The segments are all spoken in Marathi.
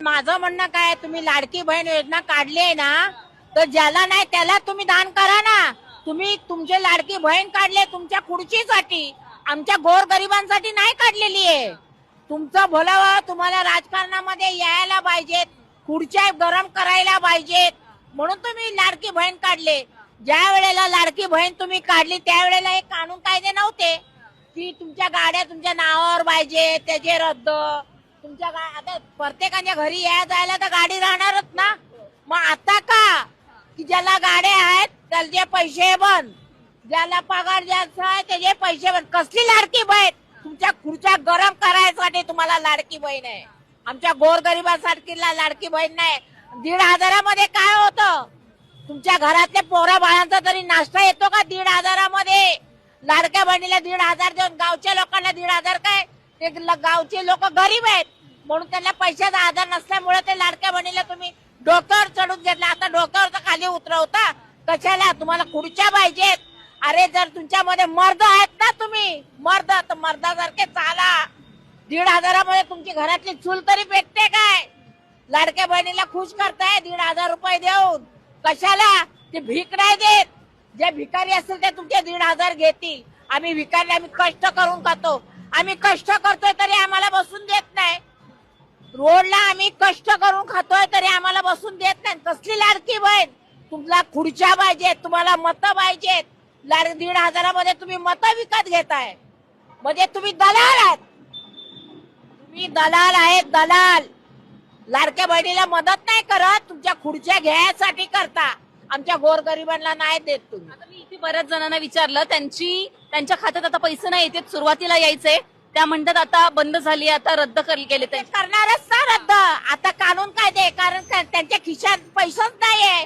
माझं म्हणणं काय तुम्ही लाडकी बहीण योजना काढली आहे ना तर ज्याला नाही त्याला तुम्ही दान करा ना. तुम्ही तुमचे लाडकी बहीण काढले तुमच्या खुर्चीसाठी आमच्या गोर गरिबांसाठी नाही काढलेली आहे. तुमचं भलं तुम्हाला राजकारणामध्ये यायला पाहिजेत खुर्च्या गरम करायला पाहिजेत. म्हणून तुम्ही लाडकी बहीण काढले. ज्या वेळेला लाडकी बहीण तुम्ही काढली त्यावेळेला हे कानून कायदे नव्हते की तुमच्या गाड्या तुमच्या नावावर पाहिजे त्याचे रद्द तुमच्या गा- आता प्रत्येकाच्या घरी या जायला तर गाडी राहणारच ना. मग आता का? की ज्याला गाड्या आहेत त्याचे पैसे बंद ज्याला पगार जास्त आहे त्याचे पैसे बंद कसली लाडकी बहीण? तुमच्या खुर्च्या गरम करायसाठी तुम्हाला लाडकी बहीण आहे. आमच्या गोरगरिबासाठी लाडकी बहीण नाही. दीड हजारामध्ये काय होतं? तुमच्या घरातल्या पोरा बाळांचा तरी नाश्ता येतो का दीड हजारामध्ये? लाडक्या बहिणीला दीड हजार देऊन गावच्या लोकांना दीड हजार काय? ते ल- गावचे लोक गरीब आहेत. म्हणून त्यांना पैशाचा आधार नसल्यामुळे ते लाडक्या बहिणीला तुम्ही डोक्यावर चढून घेतला. आता डोक्यावर तर खाली उतरवता. कशाला? तुम्हाला खुर्च्या पाहिजेत. अरे जर तुमच्यामध्ये मर्द आहेत ना तुम्ही मर्द तर मर्दासारखे चाला. दीड हजारामध्ये तुमची घरातली चूल तरी भेटते काय? लाडक्या बहिणीला खुश करताय? दीड हजार रुपये देऊन. कशाला? ते भीक नाही देत. जे भिकारी असतील ते तुमचे दीड हजार घेतील. आम्ही भिकारी आम्ही कष्ट करून खातो. आम्ही कष्ट करतोय तरी आम्हाला बसून देत नाही. रोडला आम्ही कष्ट करून खातोय तरी आम्हाला बसून देत नाही. कसली लाडकी बहीण. तुम्हाला खुर्च्या पाहिजेत तुम्हाला मतं पाहिजेत. लाड दीड हजारामध्ये तुम्ही मतं विकत घेताय. म्हणजे तुम्ही दलाल आहात. तुम्ही दलाल आहेत दलाल. लाडक्या बहिणीला मदत नाही करत तुमच्या खुर्च्या घ्यायसाठी करता. आमच्या गोरगरिबांना नाही देत तुम्ही. आता मी इथे बऱ्याच जणांना विचारलं त्यांची त्यांच्या खात्यात आता पैसे नाही येते सुरुवातीला यायचे त्या म्हणतात आता बंद झाली आता रद्द कर- केले ते ते करणारच ना रद्द. आता कानून काय दे कारण का- त्यांच्या खिशात पैसाच नाहीये.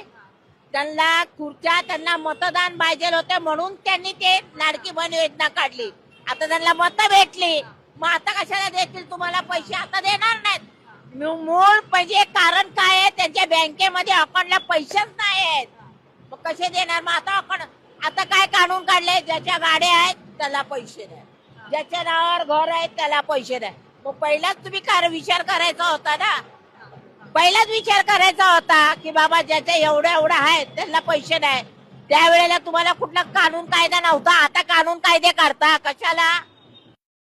त्यांना खुर्च्या त्यांना मतदान पाहिजे होते म्हणून त्यांनी ते लाडकी बहीण योजना काढली. आता त्यांना मत भेटली. मग आता कशाला देतील? तुम्हाला पैसे आता देणार नाहीत. मू- मूळ म्हणजे कारण काय आहे? त्यांच्या बँकेमध्ये अकाउंटला पैसेच नाही आहेत मग कसे देणार? मग आता अकाउंट आता काय कानून काढले? ज्याच्या गाड्या आहेत त्याला पैसे द्या. ज्याच्या नावावर घर आहे त्याला पैसे द्या. मग पहिलाच तुम्ही कार विचार करायचा होता ना? पहिलाच विचार करायचा होता की बाबा ज्याच्या एवढ्या एवढ्या आहेत त्यांना पैसे नाही त्यावेळेला तुम्हाला कुठला कानून कायदा नव्हता. आता कानून कायदे करता कशाला?